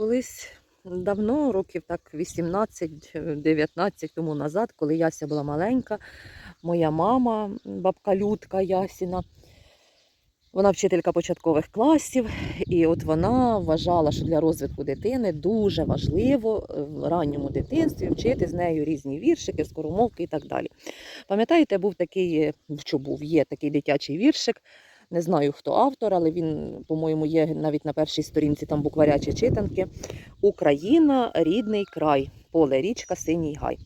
колись давно, років так 18-19 тому назад, коли Яся була маленька, моя мама, бабка Людка Ясіна, вона вчителька початкових класів, і от вона вважала, що для розвитку дитини дуже важливо е, в ранньому дитинстві вчити з нею різні віршики, скоромовки і так далі. Пам'ятаєте, був такий, е, що був, є такий дитячий віршик. Не знаю, хто автор, але він, по-моєму, є навіть на першій сторінці там букваря чи читанки. Україна, рідний край, поле, річка, синій гай.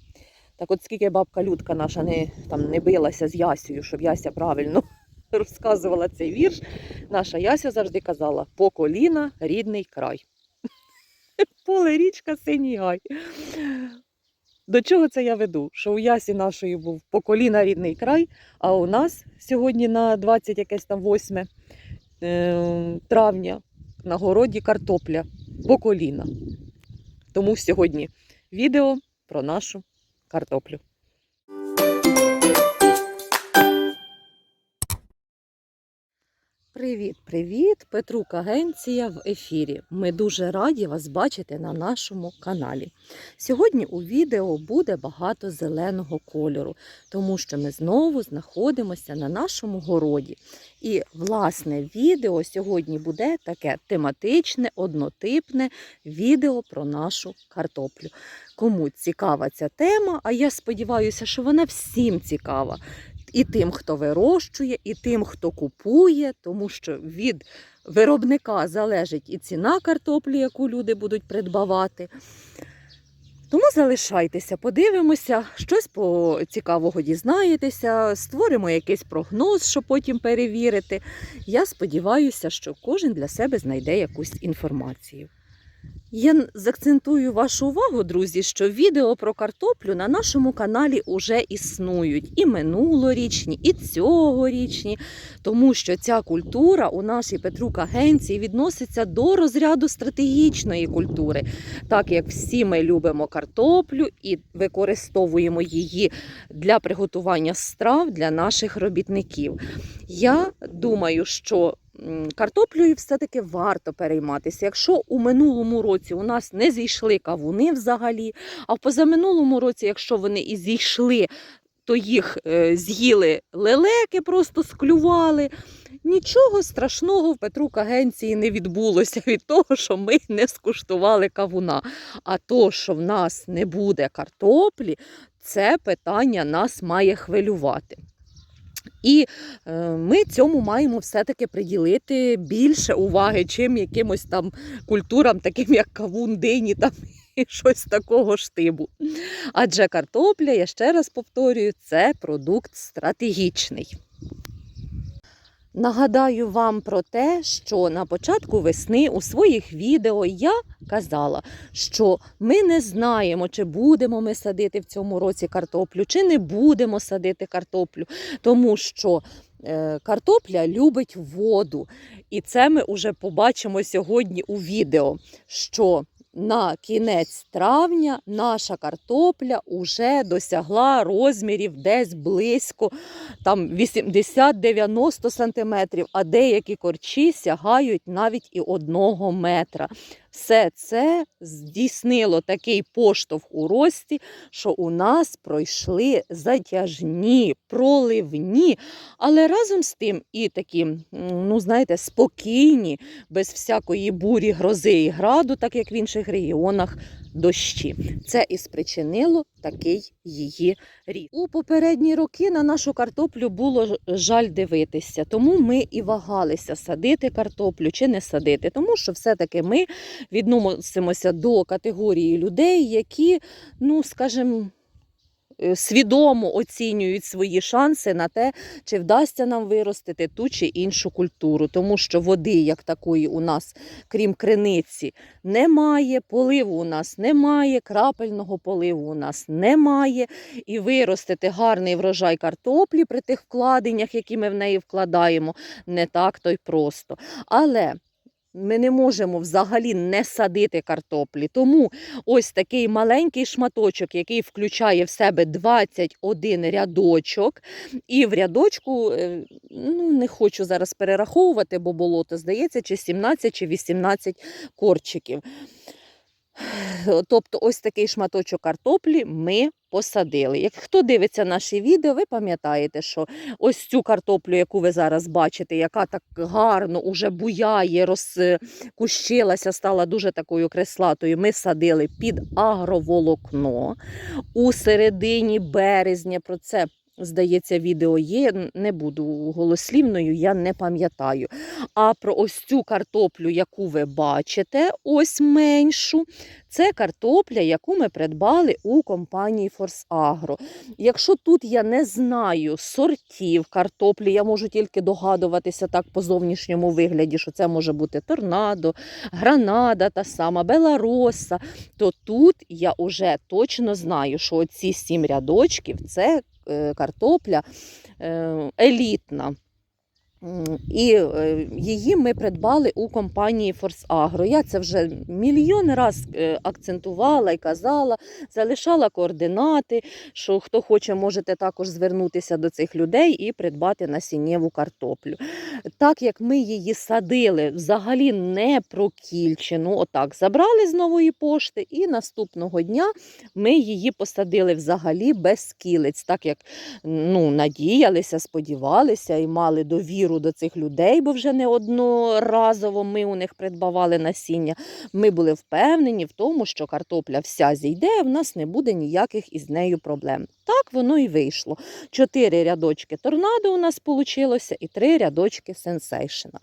Так от скільки бабка Людка наша не, там, не билася з Ясею, щоб Яся правильно розказувала цей вірш, наша Яся завжди казала: по коліна рідний край. Поле, річка, синій гай. До чого це я веду? Що у Ясі нашої був по коліна рідний край, а у нас сьогодні на 20 якесь там 8 е, травня на городі картопля по коліна. Тому сьогодні відео про нашу картоплю. Привіт, привіт! Петрук Агенція в ефірі. Ми дуже раді вас бачити на нашому каналі. Сьогодні у відео буде багато зеленого кольору, тому що ми знову знаходимося на нашому городі. І, власне, відео сьогодні буде таке тематичне, однотипне відео про нашу картоплю. Кому цікава ця тема, а я сподіваюся, що вона всім цікава і тим, хто вирощує, і тим, хто купує, тому що від виробника залежить і ціна картоплі, яку люди будуть придбавати. Тому залишайтеся, подивимося, щось по цікавого дізнаєтеся, створимо якийсь прогноз, щоб потім перевірити. Я сподіваюся, що кожен для себе знайде якусь інформацію. Я закцентую вашу увагу, друзі, що відео про картоплю на нашому каналі уже існують. І минулорічні, і цьогорічні, тому що ця культура у нашій Петрук Агенції відноситься до розряду стратегічної культури, так як всі ми любимо картоплю і використовуємо її для приготування страв для наших робітників. Я думаю, що картоплею все-таки варто перейматися. Якщо у минулому році у нас не зійшли кавуни взагалі, а в позаминулому році, якщо вони і зійшли, то їх е, з'їли лелеки, просто склювали. Нічого страшного в Петрук агенції не відбулося від того, що ми не скуштували кавуна. А то, що в нас не буде картоплі, це питання нас має хвилювати. І е, ми цьому маємо все-таки приділити більше уваги, чим якимось там культурам, таким як кавун, дині там і щось такого штибу. Адже картопля, я ще раз повторюю, це продукт стратегічний. Нагадаю вам про те, що на початку весни у своїх відео я казала, що ми не знаємо, чи будемо ми садити в цьому році картоплю, чи не будемо садити картоплю, тому що е, картопля любить воду. І це ми вже побачимо сьогодні у відео. що на кінець травня наша картопля вже досягла розмірів десь близько там 80-90 сантиметрів, а деякі корчі сягають навіть і одного метра. Все це здійснило такий поштовх у рості, що у нас пройшли затяжні, проливні, але разом з тим і такі, ну знаєте, спокійні, без всякої бурі, грози і граду, так як в інших регіонах, дощі. Це і спричинило такий її ріст. У попередні роки на нашу картоплю було жаль дивитися, тому ми і вагалися садити картоплю чи не садити, тому що все-таки ми відносимося до категорії людей, які, ну скажімо, свідомо оцінюють свої шанси на те, чи вдасться нам виростити ту чи іншу культуру, тому що води, як такої, у нас, крім криниці, немає, поливу у нас немає, крапельного поливу у нас немає. І виростити гарний врожай картоплі при тих вкладеннях, які ми в неї вкладаємо, не так то й просто. Але ми не можемо взагалі не садити картоплі. Тому ось такий маленький шматочок, який включає в себе 21 рядочок. І в рядочку, е, ну не хочу зараз перераховувати, бо болото, здається, чи 17, чи 18 корчиків. Тобто, ось такий шматочок картоплі ми посадили. Як хто дивиться наші відео, ви пам'ятаєте, що ось цю картоплю, яку ви зараз бачите, яка так гарно уже буяє, розкущилася, стала дуже такою креслатою. Ми садили під агроволокно у середині березня. Про це. Здається, відео є, не буду голослівною, я не пам'ятаю. А про ось цю картоплю, яку ви бачите, ось меншу, це картопля, яку ми придбали у компанії Форс Агро. Якщо тут я не знаю сортів картоплі, я можу тільки догадуватися так по зовнішньому вигляді, що це може бути торнадо, гранада та сама, белароса, то тут я вже точно знаю, що оці сім рядочків це картопля е, елітна. І е, її ми придбали у компанії Форс Агро. Я це вже мільйон раз е, акцентувала і казала, залишала координати, що хто хоче, можете також звернутися до цих людей і придбати насіннєву картоплю. Так як ми її садили взагалі не прокільчену, отак забрали з нової пошти, і наступного дня ми її посадили взагалі без кілець, так як ну, надіялися, сподівалися і мали довіру до цих людей, бо вже не одноразово ми у них придбавали насіння. Ми були впевнені в тому, що картопля вся зійде, в нас не буде ніяких із нею проблем. Так воно і вийшло. Чотири рядочки торнадо у нас вийшло і три рядочки сенсейшена.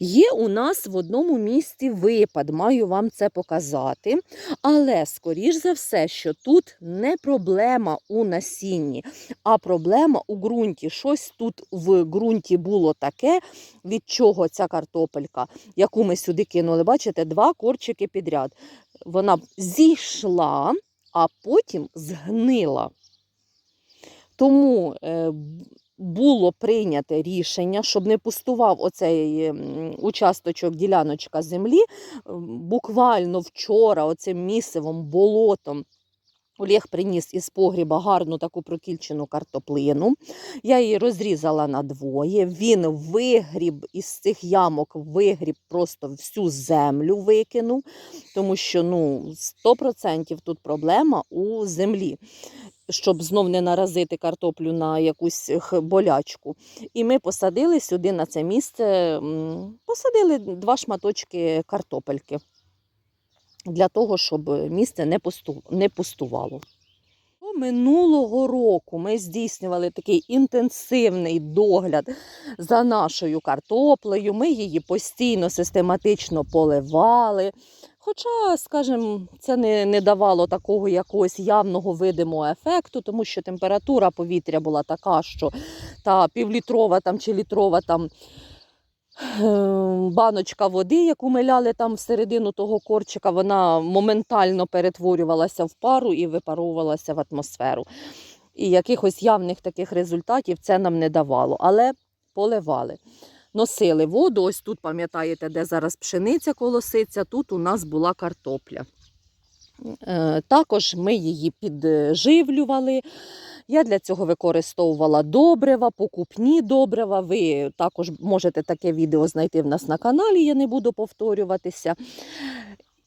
Є у нас в одному місці випад, маю вам це показати. Але, скоріш за все, що тут не проблема у насінні, а проблема у ґрунті. Щось тут в ґрунті було таке, від чого ця картопелька, яку ми сюди кинули, бачите, два корчики підряд. Вона зійшла, а потім згнила. Тому е, було прийнято рішення, щоб не пустував оцей участочок, діляночка землі. Буквально вчора оцим місивом, болотом Олег приніс із погріба гарну таку прокільчену картоплину. Я її розрізала на двоє. Він вигріб із цих ямок, вигріб просто всю землю викинув, тому що ну, 100% тут проблема у землі. Щоб знов не наразити картоплю на якусь болячку. І ми посадили сюди на це місце, посадили два шматочки картопельки для того, щоб місце не, пустувало. Минулого року ми здійснювали такий інтенсивний догляд за нашою картоплею. Ми її постійно систематично поливали. Хоча, скажімо, це не, не давало такого якогось явного видимого ефекту, тому що температура повітря була така, що та півлітрова там, чи літрова там баночка води, яку ми ляли там всередину того корчика, вона моментально перетворювалася в пару і випаровувалася в атмосферу. І якихось явних таких результатів це нам не давало, але поливали. Носили воду, ось тут, пам'ятаєте, де зараз пшениця колоситься, тут у нас була картопля. Е, Також ми її підживлювали. Я для цього використовувала добрива, покупні добрива. Ви також можете таке відео знайти в нас на каналі, я не буду повторюватися.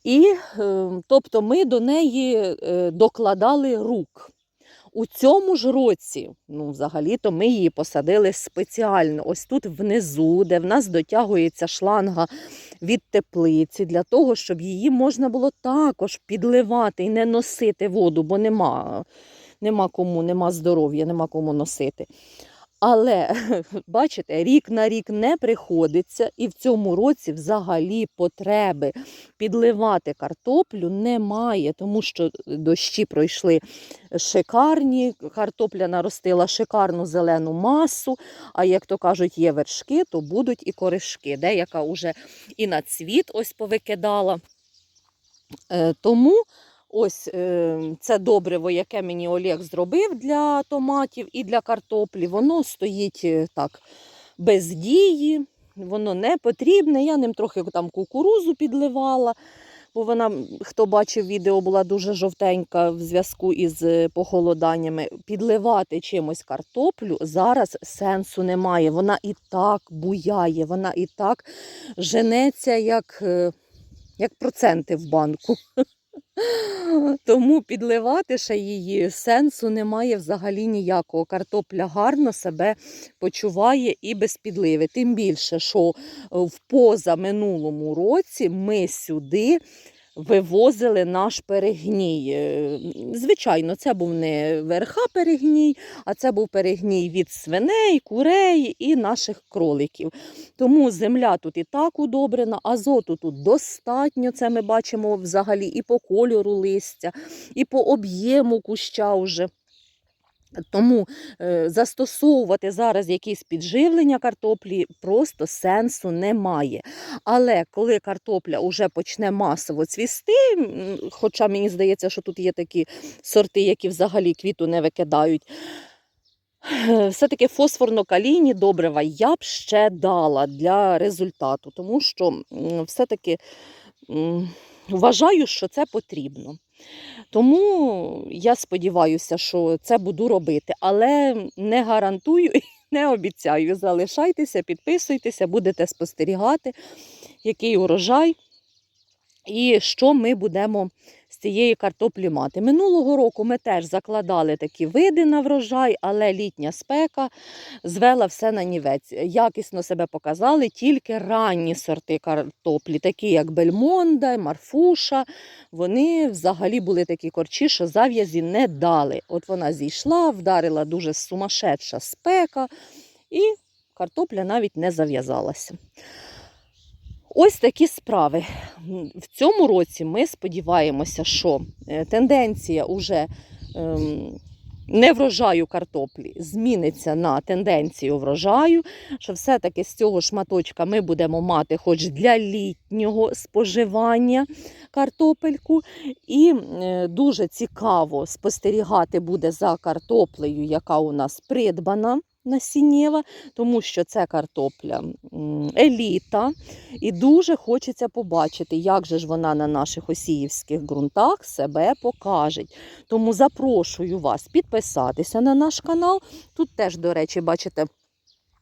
І е, тобто ми до неї е, докладали рук. У цьому ж році, ну, взагалі-то ми її посадили спеціально. Ось тут внизу, де в нас дотягується шланга від теплиці, для того, щоб її можна було також підливати і не носити воду, бо нема, нема кому, нема здоров'я, нема кому носити. Але бачите, рік на рік не приходиться, і в цьому році взагалі потреби підливати картоплю немає, тому що дощі пройшли шикарні, картопля наростила шикарну зелену масу. А як то кажуть, є вершки, то будуть і коришки. Деяка вже і на цвіт ось повикидала. Е, Тому ось е, це добриво, яке мені Олег зробив для томатів і для картоплі, воно стоїть е, так без дії, воно не потрібне. Я ним трохи там кукурузу підливала, бо вона, хто бачив відео, була дуже жовтенька в зв'язку із е, похолоданнями. Підливати чимось картоплю зараз сенсу немає. Вона і так буяє, вона і так женеться, як, е, як проценти в банку. Тому підливати ще її сенсу немає взагалі ніякого. Картопля гарно себе почуває і без підливи. Тим більше, що в позаминулому році ми сюди вивозили наш перегній. Е, Звичайно, це був не верха перегній, а це був перегній від свиней, курей і наших кроликів. Тому земля тут і так удобрена, азоту тут достатньо. Це ми бачимо взагалі і по кольору листя, і по об'єму куща вже. Тому е, застосовувати зараз якісь підживлення картоплі просто сенсу немає. Але коли картопля вже почне масово цвісти, хоча мені здається, що тут є такі сорти, які взагалі квіту не викидають. е, Все-таки фосфорно-калійні добрива я б ще дала для результату, тому що все-таки вважаю, що це потрібно. Тому я сподіваюся, що це буду робити, але не гарантую і не обіцяю. Залишайтеся, підписуйтеся, будете спостерігати, який урожай і що ми будемо з цієї картоплі мати. Минулого року ми теж закладали такі види на врожай, але літня спека звела все на нівець. Якісно себе показали тільки ранні сорти картоплі, такі як Бельмонда, Марфуша. Вони взагалі були такі корчі, що зав'язі не дали. От вона зійшла, вдарила дуже сумасшедша спека, і картопля навіть не зав'язалася. Ось такі справи. В цьому році ми сподіваємося, що е, тенденція уже ем, не врожаю картоплі зміниться на тенденцію врожаю, що все-таки з цього шматочка ми будемо мати хоч для літнього споживання картопельку. І е, дуже цікаво спостерігати буде за картоплею, яка у нас придбана насіннєва, тому що це картопля еліта. І дуже хочеться побачити, як же ж вона на наших осіївських ґрунтах себе покаже. Тому запрошую вас підписатися на наш канал. Тут теж, до речі, бачите,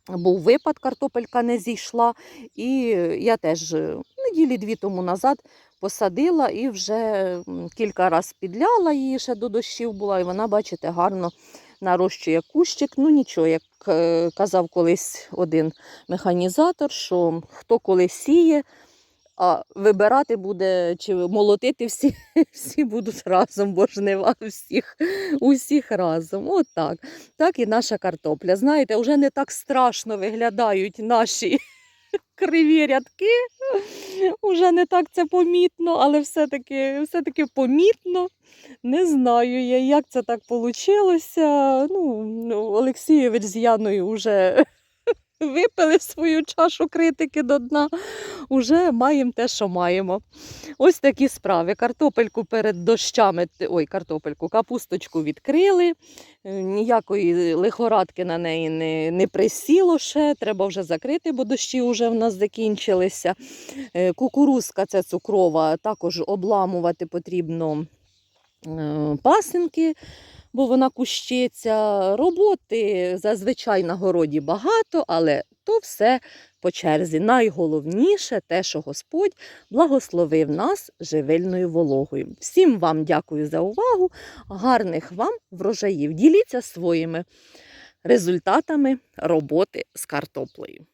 був випад, картопелька не зійшла. І я теж е, неділі дві тому назад посадила і вже кілька разів підляла її ще до дощів була, і вона, бачите, гарно нарощує кущик. Ну нічого, як е, казав колись один механізатор, що хто коли сіє, а вибирати буде чи молотити всі, всі будуть разом, бо жнива всіх, усіх разом. От так. Так і наша картопля. Знаєте, вже не так страшно виглядають наші криві рядки. Уже не так це помітно, але все-таки все-таки помітно. Не знаю я, як це так вийшло. Ну, Олексійович з Яною вже випили свою чашу критики до дна. Уже маємо те, що маємо. Ось такі справи. Картопельку перед дощами, ой, картопельку, капусточку відкрили. Е, Ніякої лихорадки на неї не, не присіло ще. Треба вже закрити, бо дощі вже в нас закінчилися. Е, Кукурузка це цукрова, також обламувати потрібно пасинки, бо вона кущиться. Роботи зазвичай на городі багато, але то все по черзі. Найголовніше те, що Господь благословив нас живильною вологою. Всім вам дякую за увагу, гарних вам врожаїв. Діліться своїми результатами роботи з картоплею.